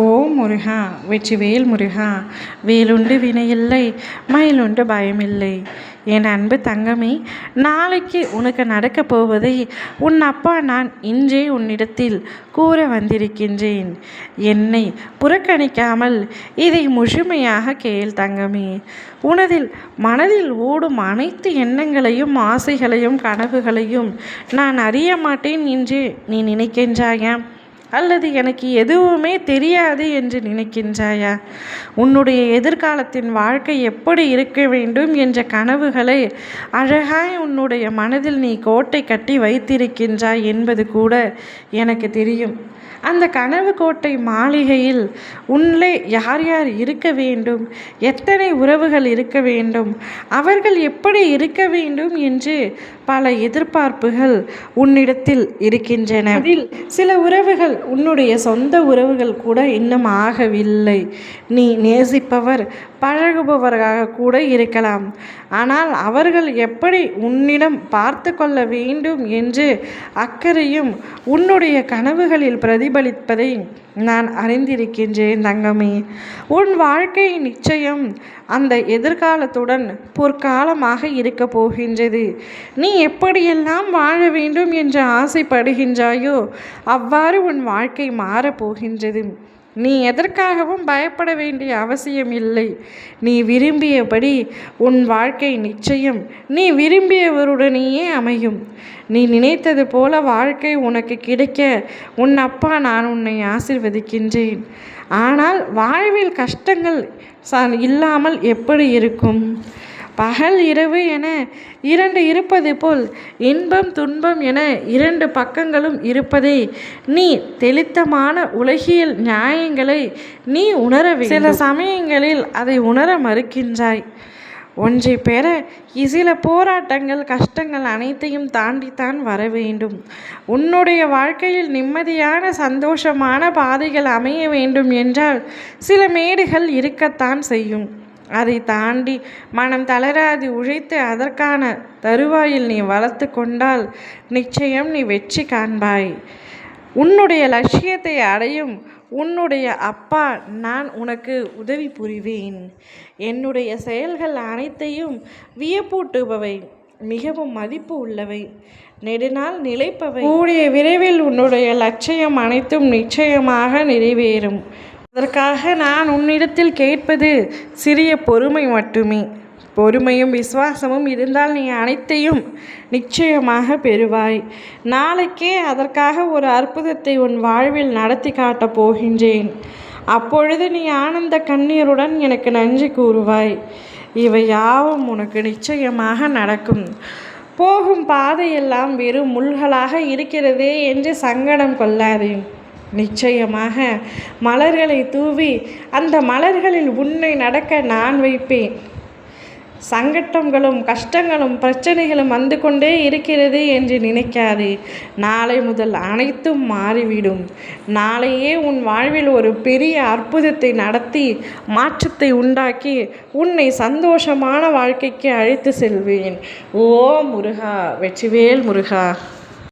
ஓ முருகா வெற்றிவேல் முருகா வேலுண்டு வினையில்லை மயிலுண்டு பயமில்லை. என் அன்பு தங்கமே நாளைக்கு உனக்கு நடக்கப் போவதை உன் அப்பா நான் இன்றே உன்னிடத்தில் கூற வந்திருக்கின்றேன். என்னை புறக்கணிக்காமல் இதை முழுமையாக கேள் தங்கமே. உனதில் மனதில் ஓடும் அனைத்து எண்ணங்களையும் ஆசைகளையும் கனவுகளையும் நான் அறிய மாட்டேன் என்று நீ நினைக்கின்றாயா? அல்லது எனக்கு எதுவுமே தெரியாது என்று நினைக்கின்றாயா? உன்னுடைய எதிர்காலத்தின் வாழ்க்கை எப்படி இருக்க வேண்டும் என்ற கனவுகளை அழகாய் உன்னுடைய மனதில் நீ கோட்டை கட்டி வைத்திருக்கின்றாய் என்பது கூட எனக்கு தெரியும். அந்த கனவு கோட்டை மாளிகையில் உள்ளே யார் யார் இருக்க வேண்டும்? எத்தனை உறவுகள் இருக்க வேண்டும்? அவர்கள் எப்படி இருக்க வேண்டும் என்று பல எதிர்பார்ப்புகள் உன்னிடத்தில் இருக்கின்றன. அதில் சில உறவுகள் உன்னுடைய சொந்த உறவுகள் கூட இன்னும் ஆகவில்லை. நீ நேசிப்பவர் பழகுபவராக கூட இருக்கலாம். ஆனால் அவர்கள் எப்படி உன்னிடம் பார்த்து கொள்ள வேண்டும் என்று அக்கறையும் உன்னுடைய கனவுகளில் பிரதிபலிப்பதை நான் அறிந்திருக்கின்றேன் தங்கமே. உன் வாழ்க்கை நிச்சயம் அந்த எதிர்காலத்துடன் பொற்காலமாக இருக்க போகின்றது. நீ எப்படியெல்லாம் வாழ வேண்டும் என்று ஆசைப்படுகின்றாயோ அவ்வாறு உன் வாழ்க்கை மாறப்போகின்றது நீ எதற்காகவும் பயப்பட வேண்டிய அவசியம் இல்லை. நீ விரும்பியபடி உன் வாழ்க்கை நிச்சயம். நீ விரும்பியவருடனேயே அமையும். நீ நினைத்தது போல வாழ்க்கை உனக்கு கிடைக்க உன் அப்பா நான் உன்னை ஆசிர்வதிக்கின்றேன். ஆனால் வாழ்வில் கஷ்டங்கள் இல்லாமல் எப்படி இருக்கும்? பகல் இரவு என இரண்டு இருப்பது போல் இன்பம் துன்பம் என இரண்டு பக்கங்களும் இருப்பதை. நீ தெளித்தமான உலகியல் நியாயங்களை நீ உணர சில சமயங்களில் அதை உணர மறுக்கின்றாய். ஒன்றை பெற சில போராட்டங்கள் கஷ்டங்கள் அனைத்தையும் தாண்டித்தான் வர வேண்டும். உன்னுடைய வாழ்க்கையில் நிம்மதியான சந்தோஷமான பாதைகள் அமைய வேண்டும் என்றால் சில மேடுகள் இருக்கத்தான் செய்யும். அதை தாண்டி மனம் தளராது உழைத்து அதற்கான தருவாயில் நீ வளர்த்து கொண்டால் நிச்சயம் நீ வெற்றி காண்பாய். உன்னுடைய லட்சியத்தை அடையும் உன்னுடைய அப்பா நான் உனக்கு உதவி புரிவேன். என்னுடைய செயல்கள் அனைத்தையும் வியப்பூட்டுபவை மிகவும் மதிப்பு உள்ளவை. நெடுநாள் நிலைப்பவை. கூடிய விரைவில் உன்னுடைய லட்சியம் அனைத்தும் நிச்சயமாக நிறைவேறும். அதற்காக நான் உன்னிடத்தில் கேட்பது சிறிய பொறுமை மட்டுமே. பொறுமையும் விசுவாசமும் இருந்தால் நீ அனைத்தையும் நிச்சயமாக பெறுவாய். நாளைக்கே அதற்காக ஒரு அற்புதத்தை உன் வாழ்வில் நடத்தி காட்டப் போகின்றேன். அப்பொழுது நீ ஆனந்த கண்ணீருடன் எனக்கு நன்றி கூறுவாய். இவை யாவும் உனக்கு நிச்சயமாக நடக்கும். போகும் பாதையெல்லாம் வெறும் முள்களாக இருக்கிறதே என்று சங்கடம் கொள்ளாதே. நிச்சயமாக. மலர்களை தூவி அந்த மலர்களில் உன்னை நடக்க நான் வைப்பேன். சங்கட்டங்களும் கஷ்டங்களும் பிரச்சனைகளும் வந்து கொண்டே இருக்கிறது என்று நினைக்காதே. நாளை முதல் அனைத்தும் மாறிவிடும். நாளையே உன் வாழ்வில் ஒரு பெரிய அற்புதத்தை நடத்தி மாற்றத்தை உண்டாக்கி உன்னை சந்தோஷமான வாழ்க்கைக்கு அழைத்து செல்வேன். ஓ முருகா வெற்றிவேல் முருகா.